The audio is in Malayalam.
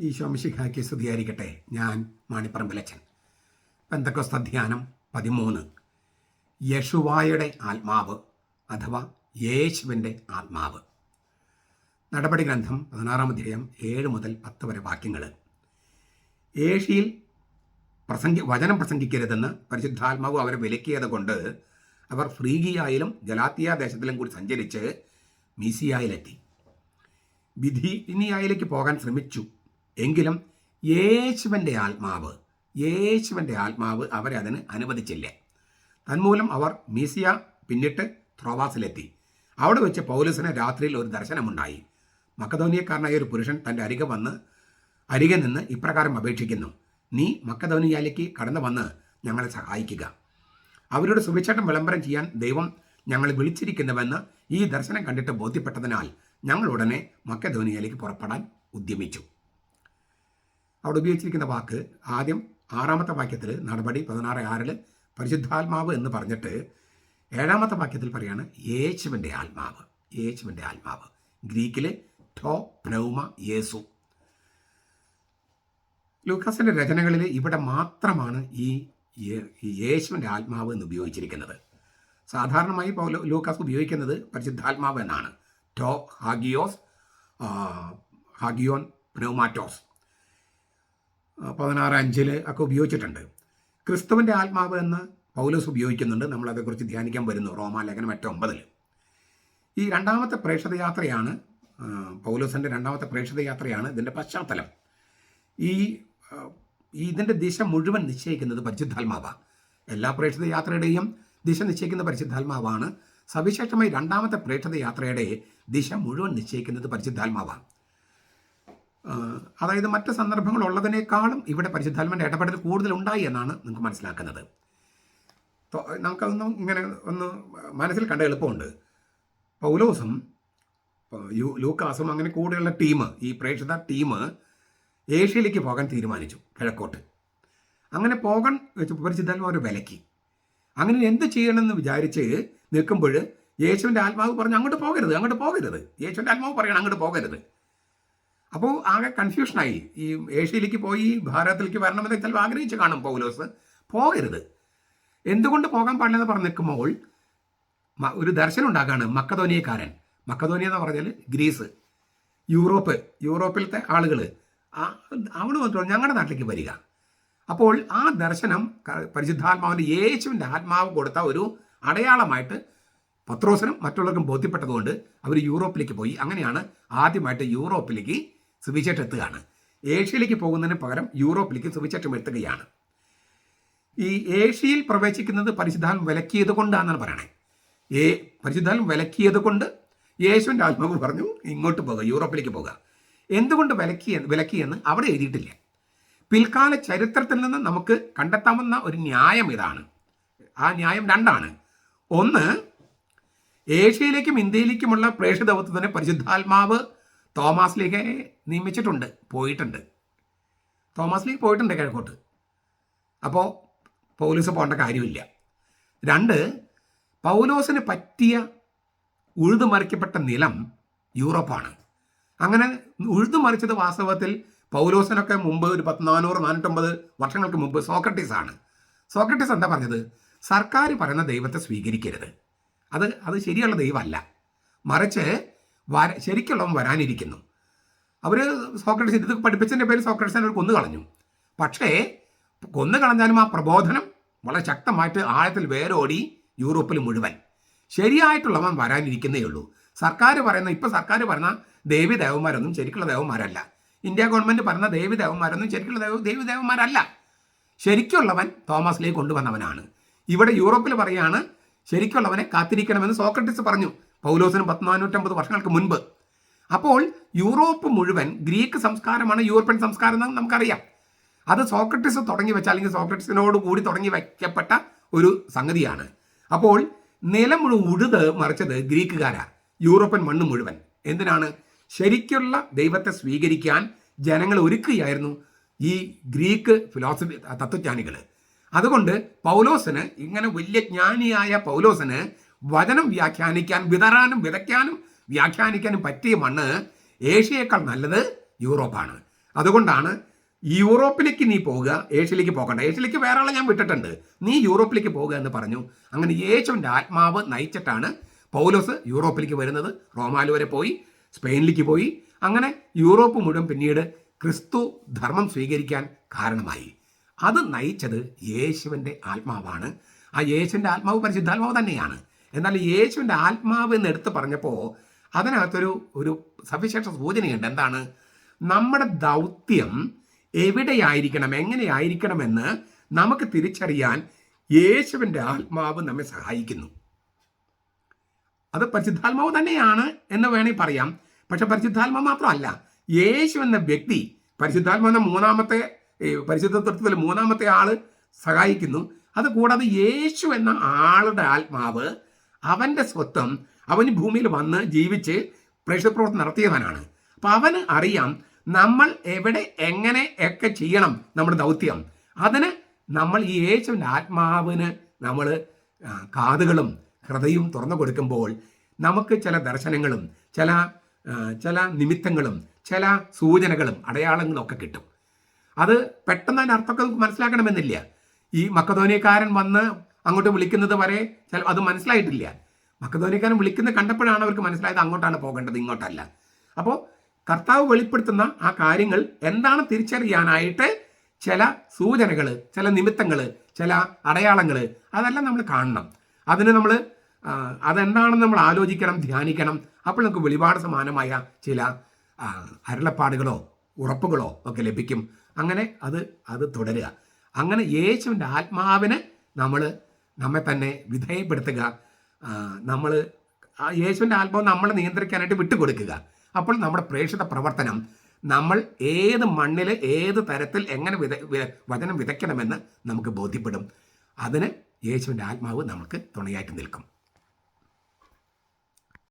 ഈശോമിശിഖാക്കി സ്തുതിയായിരിക്കട്ടെ. ഞാൻ മാണിപ്പറമ്പിലച്ചൻ. പെന്തക്കോസ്ത ധ്യാനം പതിമൂന്ന്. യഷുവായുടെ ആത്മാവ് അഥവാ യേശുവിന്റെ ആത്മാവ്. നടപടി ഗ്രന്ഥം പതിനാറാം അധ്യായം ഏഴ് മുതൽ പത്ത് വരെ വാക്യങ്ങൾ. ഏഷ്യയിൽ പ്രസംഗി വചനം പ്രസംഗിക്കരുതെന്ന് പരിശുദ്ധാത്മാവ് അവരെ വിലക്കിയത് കൊണ്ട് അവർ ഫ്രീഗിയായാലും ജലാത്തിയ ദേശത്തിലും കൂടി സഞ്ചരിച്ച് മീസിയായിലെത്തി. വിധിനിയായിലേക്ക് പോകാൻ ശ്രമിച്ചു. എങ്കിലും യേശുവിന്റെ ആത്മാവ് യേശുവിന്റെ ആത്മാവ് അവരെ അതിന് അനുവദിച്ചില്ല. തന്മൂലം അവർ മീസിയ പിന്നിട്ട് ത്രോവാസിലെത്തി. അവിടെ വെച്ച് പൗലസിന് രാത്രിയിൽ ഒരു ദർശനമുണ്ടായി. മക്കധോനിയക്കാരനായ ഒരു പുരുഷൻ തന്റെ അരികെ വന്ന് അരികെ നിന്ന് ഇപ്രകാരം അപേക്ഷിക്കുന്നു. നീ മക്കധോനിയാലേക്ക് കടന്നു വന്ന് ഞങ്ങളെ സഹായിക്കുക. അവരുടെ സുവിശേഷം വിളംബരം ചെയ്യാൻ ദൈവം ഞങ്ങൾ വിളിച്ചിരിക്കുന്നുവെന്ന് ഈ ദർശനം കണ്ടിട്ട് ബോധ്യപ്പെട്ടതിനാൽ ഞങ്ങൾ ഉടനെ പുറപ്പെടാൻ ഉദ്യമിച്ചു. അവിടെ ഉപയോഗിച്ചിരിക്കുന്ന വാക്ക് ആദ്യം ആറാമത്തെ വാക്യത്തിൽ നടപടി പതിനാറ് ആറിൽ പരിശുദ്ധാത്മാവ് എന്ന് പറഞ്ഞിട്ട് ഏഴാമത്തെ വാക്യത്തിൽ പറയാണ് യേശുവിന്റെ ആത്മാവ് യേശുവിന്റെ ആത്മാവ്. ഗ്രീക്കിൽ ടോ പ്നൗമ യേസു. ലൂക്കാസിന്റെ രചനകളിൽ ഇവിടെ മാത്രമാണ് ഈ യേശുവിന്റെ ആത്മാവ് എന്ന് ഉപയോഗിച്ചിരിക്കുന്നത്. സാധാരണമായി ലൂക്കാസ് ഉപയോഗിക്കുന്നത് പരിശുദ്ധാത്മാവ് എന്നാണ്. ടോ ഹാഗിയോസ് ഹാഗിയോൻ പ്നൗമാറ്റോസ് പതിനാറ് അഞ്ചിൽ ഒക്കെ ഉപയോഗിച്ചിട്ടുണ്ട്. ക്രിസ്തുവിന്റെ ആത്മാവ് എന്ന് പൗലോസ് ഉപയോഗിക്കുന്നുണ്ട്. നമ്മളതേക്കുറിച്ച് ധ്യാനിക്കാൻ വരുന്നു. റോമാലേഖനം എട്ട് ഒമ്പതിൽ ഈ രണ്ടാമത്തെ പ്രേക്ഷത യാത്രയാണ് പൗലോസിന്റെ രണ്ടാമത്തെ പ്രേക്ഷത യാത്രയാണ് ഇതിന്റെ പശ്ചാത്തലം. ഈ ഇതിന്റെ ദിശ മുഴുവൻ നിശ്ചയിക്കുന്നത് പരിശുദ്ധാത്മാവാണ് എല്ലാ പ്രേക്ഷിത യാത്രയുടെയും ദിശ നിശ്ചയിക്കുന്ന പരിശുദ്ധാത്മാവാണ്. സവിശേഷമായി രണ്ടാമത്തെ പ്രേക്ഷിത യാത്രയുടെ ദിശ മുഴുവൻ നിശ്ചയിക്കുന്നത് പരിശുദ്ധാത്മാവാണ് അതായത് മറ്റ് സന്ദർഭങ്ങൾ ഉള്ളതിനേക്കാളും ഇവിടെ പരിശുദ്ധാത്മന്റെ ഇടപെടൽ കൂടുതൽ ഉണ്ടായി എന്നാണ് നിങ്ങൾക്ക് മനസ്സിലാക്കുന്നത്. നമുക്കതൊന്നും ഇങ്ങനെ ഒന്ന് മനസ്സിൽ കണ്ട എളുപ്പമുണ്ട്. പൗലോസും യു ലൂക്കാസും അങ്ങനെ കൂടെയുള്ള ടീം ഈ പ്രേക്ഷിത ടീം ഏഷ്യയിലേക്ക് പോകാൻ തീരുമാനിച്ചു കിഴക്കോട്ട്. അങ്ങനെ പോകാൻ പരിശുദ്ധാത്മാവ് ഒരു വിലക്കി. അങ്ങനെ എന്ത് ചെയ്യണമെന്ന് വിചാരിച്ച് നിൽക്കുമ്പോൾ യേശുവിന്റെ ആത്മാവ് പറഞ്ഞു അങ്ങോട്ട് പോകരുത് അങ്ങോട്ട് പോകരുത്. യേശുവിന്റെ ആത്മാവ് പറയണം അങ്ങോട്ട് പോകരുത്. അപ്പോൾ ആകെ കൺഫ്യൂഷനായി ഈ ഏഷ്യയിലേക്ക് പോയി ഭാരതത്തിലേക്ക് വരണമെന്ന് ചിലപ്പോൾ ആഗ്രഹിച്ച് കാണും പൗലോസ്. പോകരുത്. എന്തുകൊണ്ട് പോകാൻ പാടില്ലെന്ന് പറഞ്ഞ് നിൽക്കുമ്പോൾ മ- ഒരു ദർശനം ഉണ്ടാക്കുകയാണ് മക്കധോനിയക്കാരൻ മക്കധോനിയ എന്ന് പറഞ്ഞാൽ ഗ്രീസ്. യൂറോപ്പ്. യൂറോപ്പിലത്തെ ആളുകൾ അവിടെ വന്നിട്ട് ഞങ്ങളുടെ നാട്ടിലേക്ക് വരിക. അപ്പോൾ ആ ദർശനം പരിശുദ്ധാത്മാവിന്റെ യേശുവിന്റെ ആത്മാവ് കൊടുത്ത ഒരു അടയാളമായിട്ട് പത്രോസിനും മറ്റുള്ളവർക്കും ബോധ്യപ്പെട്ടതുകൊണ്ട് അവർ യൂറോപ്പിലേക്ക് പോയി. അങ്ങനെയാണ് ആദ്യമായിട്ട് യൂറോപ്പിലേക്ക് സുവിശേഷം എത്തുകയാണ് ഏഷ്യയിലേക്ക് പോകുന്നതിന് പകരം യൂറോപ്പിലേക്ക് സുവിശേഷം എത്തുകയാണ്. ഈ ഏഷ്യയിൽ പ്രവേശിക്കുന്നത് പരിശുദ്ധാൽ വിലക്കിയത് കൊണ്ടാണെന്നാണ് പറയണേ. ഏ പരിശുദ്ധാൽ വിലക്കിയത് കൊണ്ട് യേശുവിന്റെ ആത്മാവ് പറഞ്ഞു ഇങ്ങോട്ട് പോകുക യൂറോപ്പിലേക്ക് പോകുക എന്തുകൊണ്ട് വിലക്കി വിലക്കിയെന്ന് അവിടെ എഴുതിയിട്ടില്ല. പിൽക്കാല ചരിത്രത്തിൽ നിന്ന് നമുക്ക് കണ്ടെത്താവുന്ന ഒരു ന്യായം ഇതാണ്. ആ ന്യായം രണ്ടാണ്. ഒന്ന് ഏഷ്യയിലേക്കും ഇന്ത്യയിലേക്കുമുള്ള പ്രേക്ഷ ദൗത്യത്തിന് പരിശുദ്ധാത്മാവ് തോമാസിലേക്ക് നിയമിച്ചിട്ടുണ്ട് പോയിട്ടുണ്ട്. തോമസ് തോമാസിലേക്ക് പോയിട്ടുണ്ട് കിഴക്കോട്ട്. അപ്പോൾ പൗലോസ് പോകേണ്ട കാര്യമില്ല. രണ്ട് പൗലോസിന് പറ്റിയ ഉഴുതു മറിക്കപ്പെട്ട നിലം യൂറോപ്പാണ്. അങ്ങനെ ഉഴുതു ഉഴുതുമറിച്ചത് വാസ്തവത്തിൽ പൗലോസിനൊക്കെ മുമ്പ് ഒരു പത്ത് നാനൂറ് നാനൂറ്റമ്പത് വർഷങ്ങൾക്ക് മുമ്പ് സോക്രട്ടീസ് ആണ്. സോക്രട്ടീസ് എന്താ പറഞ്ഞത്? സർക്കാർ പറയുന്ന ദൈവത്തെ സ്വീകരിക്കരുത്. അത് അത് ശരിയുള്ള ദൈവമല്ല. മറിച്ച് വര ശരിക്കുള്ളവൻ വരാനിരിക്കുന്നു. അവർ സോക്രട്ടീസ് ഇത് പഠിപ്പിച്ചതിന്റെ പേര് സോക്രട്ടീസിനെ അവർ കൊന്നു കളഞ്ഞു. പക്ഷേ കൊന്നു കളഞ്ഞാലും ആ പ്രബോധനം വളരെ ശക്തമായിട്ട് ആഴത്തിൽ വേരോടി യൂറോപ്പിൽ മുഴുവൻ. ശരിയായിട്ടുള്ളവൻ വരാനിരിക്കുന്നേ ഉള്ളൂ. സർക്കാർ പറയുന്ന ഇപ്പം സർക്കാർ പറയുന്ന ദേവി ദേവന്മാരൊന്നും ശരിക്കുള്ള ദേവന്മാരല്ല. ഇന്ത്യ ഗവൺമെന്റ് പറയുന്ന ദേവി ദേവന്മാരൊന്നും ശരിക്കുള്ള ദേവ ദേവി ദേവന്മാരല്ല. ശരിക്കുള്ളവൻ തോമസിലേക്ക് കൊണ്ടുവന്നവനാണ്. ഇവിടെ യൂറോപ്പിൽ പറയാണ് ശരിക്കുള്ളവനെ കാത്തിരിക്കണമെന്ന് സോക്രട്ടിസ് പറഞ്ഞു. പൗലോസിന് പത്ത് നാനൂറ്റമ്പത് വർഷങ്ങൾക്ക് മുൻപ്. അപ്പോൾ യൂറോപ്പ് മുഴുവൻ ഗ്രീക്ക് സംസ്കാരമാണ് യൂറോപ്യൻ സംസ്കാരം എന്ന് നമുക്കറിയാം. അത് സോക്രട്ടിസ് തുടങ്ങി വെച്ച അല്ലെങ്കിൽ സോക്രട്ടിസിനോട് കൂടി തുടങ്ങി വയ്ക്കപ്പെട്ട ഒരു സംഗതിയാണ്. അപ്പോൾ നിലം മുഴുവൻ ഉഴുത് മറിച്ചത് ഗ്രീക്കുകാരാണ് യൂറോപ്യൻ മണ്ണ് മുഴുവൻ. എന്തിനാണ്? ശരിക്കുള്ള ദൈവത്തെ സ്വീകരിക്കാൻ ജനങ്ങൾ ഒരുക്കുകയായിരുന്നു ഈ ഗ്രീക്ക് ഫിലോസഫി തത്വജ്ഞാനികൾ അതുകൊണ്ട് പൗലോസിന് ഇങ്ങനെ വലിയ ജ്ഞാനിയായ പൗലോസിന് വചനം വ്യാഖ്യാനിക്കാൻ വിതറാനും വിതയ്ക്കാനും വ്യാഖ്യാനിക്കാനും പറ്റിയ മണ്ണ് ഏഷ്യയേക്കാൾ നല്ലത് യൂറോപ്പാണ്. അതുകൊണ്ടാണ് യൂറോപ്പിലേക്ക് നീ പോവുക ഏഷ്യയിലേക്ക് പോകണ്ട. ഏഷ്യയിലേക്ക് വേറെ ആളെ ഞാൻ വിട്ടിട്ടുണ്ട്. നീ യൂറോപ്പിലേക്ക് പോവുക എന്ന് പറഞ്ഞു. അങ്ങനെ യേശുവിന്റെ ആത്മാവ് നയിച്ചിട്ടാണ് പൗലോസ് യൂറോപ്പിലേക്ക് വരുന്നത്. റോമാലു വരെ പോയി സ്പെയിനിലേക്ക് പോയി. അങ്ങനെ യൂറോപ്പ് മുഴുവൻ പിന്നീട് ക്രിസ്തു ധർമ്മം സ്വീകരിക്കാൻ കാരണമായി. അത് നയിച്ചത് യേശുവിന്റെ ആത്മാവാണ്. ആ യേശുവിന്റെ ആത്മാവ് പരിശുദ്ധാത്മാവ് തന്നെയാണ്. എന്നാൽ യേശുവിന്റെ ആത്മാവ് എന്ന് എടുത്ത് പറഞ്ഞപ്പോൾ അതിനകത്തൊരു ഒരു സവിശേഷ സൂചനയുണ്ട്. എന്താണ്? നമ്മുടെ ദൗത്യം എവിടെയായിരിക്കണം എങ്ങനെയായിരിക്കണമെന്ന് നമുക്ക് തിരിച്ചറിയാൻ യേശുവിന്റെ ആത്മാവ് നമ്മെ സഹായിക്കുന്നു. അത് പരിശുദ്ധാത്മാവ് തന്നെയാണ് എന്ന് വേണമെങ്കിൽ പറയാം. പക്ഷെ പരിശുദ്ധാത്മാവ് മാത്രമല്ല യേശു എന്ന വ്യക്തി പരിശുദ്ധാത്മാവ് എന്ന മൂന്നാമത്തെ പരിശുദ്ധത്വത്തിൽ മൂന്നാമത്തെ ആൾ സഹായിക്കുന്നു. അതുകൂടാതെ യേശു എന്ന ആളുടെ ആത്മാവ് അവന്റെ സ്വത്വം അവന് ഭൂമിയിൽ വന്ന് ജീവിച്ച് പ്രേക്ഷപ്രവർത്തനം നടത്തിയവനാണ്. അപ്പൊ അവന് അറിയാം നമ്മൾ എവിടെ എങ്ങനെ ഒക്കെ ചെയ്യണം നമ്മുടെ ദൗത്യം. അതിന് നമ്മൾ ഈ യേശുവിന്റെ ആത്മാവിന് നമ്മൾ കാതുകളും ഹൃദയവും തുറന്നു കൊടുക്കുമ്പോൾ നമുക്ക് ചില ദർശനങ്ങളും ചില ചില നിമിത്തങ്ങളും ചില സൂചനകളും അടയാളങ്ങളും ഒക്കെ കിട്ടും. അത് പെട്ടെന്ന് അതിന്റെ അർത്ഥമൊക്കെ നമുക്ക് മനസ്സിലാക്കണമെന്നില്ല. ഈ മക്കധോനിയക്കാരൻ വന്ന് അങ്ങോട്ട് വിളിക്കുന്നത് വരെ അത് മനസ്സിലായിട്ടില്ല. മക്കധോനിക്കാരൻ വിളിക്കുന്നത് കണ്ടപ്പോഴാണ് അവർക്ക് മനസ്സിലായത് അങ്ങോട്ടാണ് പോകേണ്ടത് ഇങ്ങോട്ടല്ല. അപ്പോൾ കർത്താവ് വെളിപ്പെടുത്തുന്ന ആ കാര്യങ്ങൾ എന്താണ് തിരിച്ചറിയാനായിട്ട് ചില സൂചനകൾ ചില നിമിത്തങ്ങൾ ചില അടയാളങ്ങൾ അതെല്ലാം നമ്മൾ കാണണം. അതിന് നമ്മൾ അതെന്താണെന്ന് നമ്മൾ ആലോചിക്കണം ധ്യാനിക്കണം. അപ്പോൾ നമുക്ക് വെളിപാട് സമാനമായ ചില അരുളപ്പാടുകളോ ഉറപ്പുകളോ ഒക്കെ ലഭിക്കും. അങ്ങനെ അത് അത് തുടരുക. അങ്ങനെ യേശുവിന്റെ ആത്മാവിനെ നമ്മൾ നമ്മെ തന്നെ വിധേയപ്പെടുത്തുക. നമ്മൾ യേശുവിന്റെ ആത്മാവ് നമ്മളെ നിയന്ത്രിക്കാനായിട്ട് വിട്ടുകൊടുക്കുക. അപ്പോൾ നമ്മുടെ പ്രേക്ഷിത പ്രവർത്തനം നമ്മൾ ഏത് മണ്ണിൽ ഏത് തരത്തിൽ എങ്ങനെ വിത വചനം വിതയ്ക്കണമെന്ന് നമുക്ക് ബോധ്യപ്പെടും. അതിന് യേശുവിന്റെ ആത്മാവ് നമുക്ക് തുണയായിട്ട് നിൽക്കും.